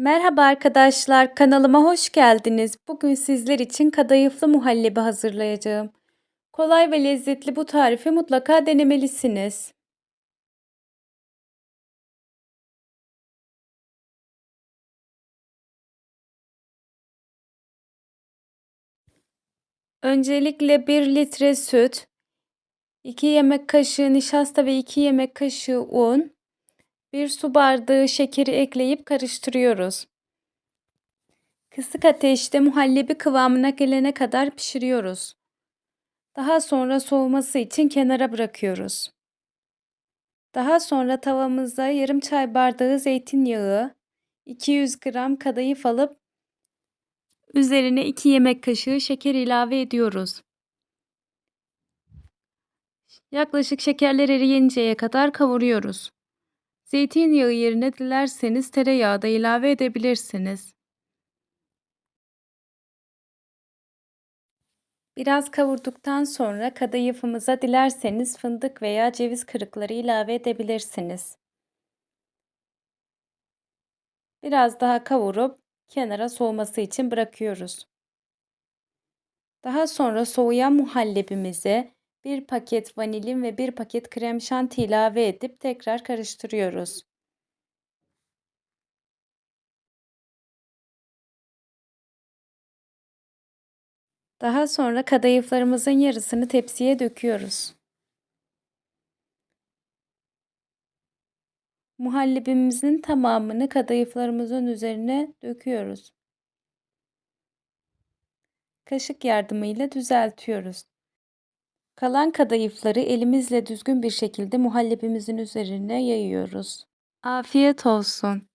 Merhaba arkadaşlar, kanalıma hoş geldiniz. Bugün sizler için kadayıflı muhallebi hazırlayacağım. Kolay ve lezzetli bu tarifi mutlaka denemelisiniz. Öncelikle 1 litre süt, 2 yemek kaşığı nişasta ve 2 yemek kaşığı un, 1 su bardağı şekeri ekleyip karıştırıyoruz. Kısık ateşte muhallebi kıvamına gelene kadar pişiriyoruz. Daha sonra soğuması için kenara bırakıyoruz. Daha sonra tavamıza yarım çay bardağı zeytinyağı, 200 gram kadayıf alıp üzerine 2 yemek kaşığı şeker ilave ediyoruz. Yaklaşık şekerler eriyinceye kadar kavuruyoruz. Zeytinyağı yerine dilerseniz tereyağı da ilave edebilirsiniz. Biraz kavurduktan sonra kadayıfımıza dilerseniz fındık veya ceviz kırıkları ilave edebilirsiniz. Biraz daha kavurup kenara soğuması için bırakıyoruz. Daha sonra soğuyan muhallebimizi 1 paket vanilin ve 1 paket krem şanti ilave edip tekrar karıştırıyoruz. Daha sonra kadayıflarımızın yarısını tepsiye döküyoruz. Muhallebimizin tamamını kadayıflarımızın üzerine döküyoruz. Kaşık yardımıyla düzeltiyoruz. Kalan kadayıfları elimizle düzgün bir şekilde muhallebimizin üzerine yayıyoruz. Afiyet olsun.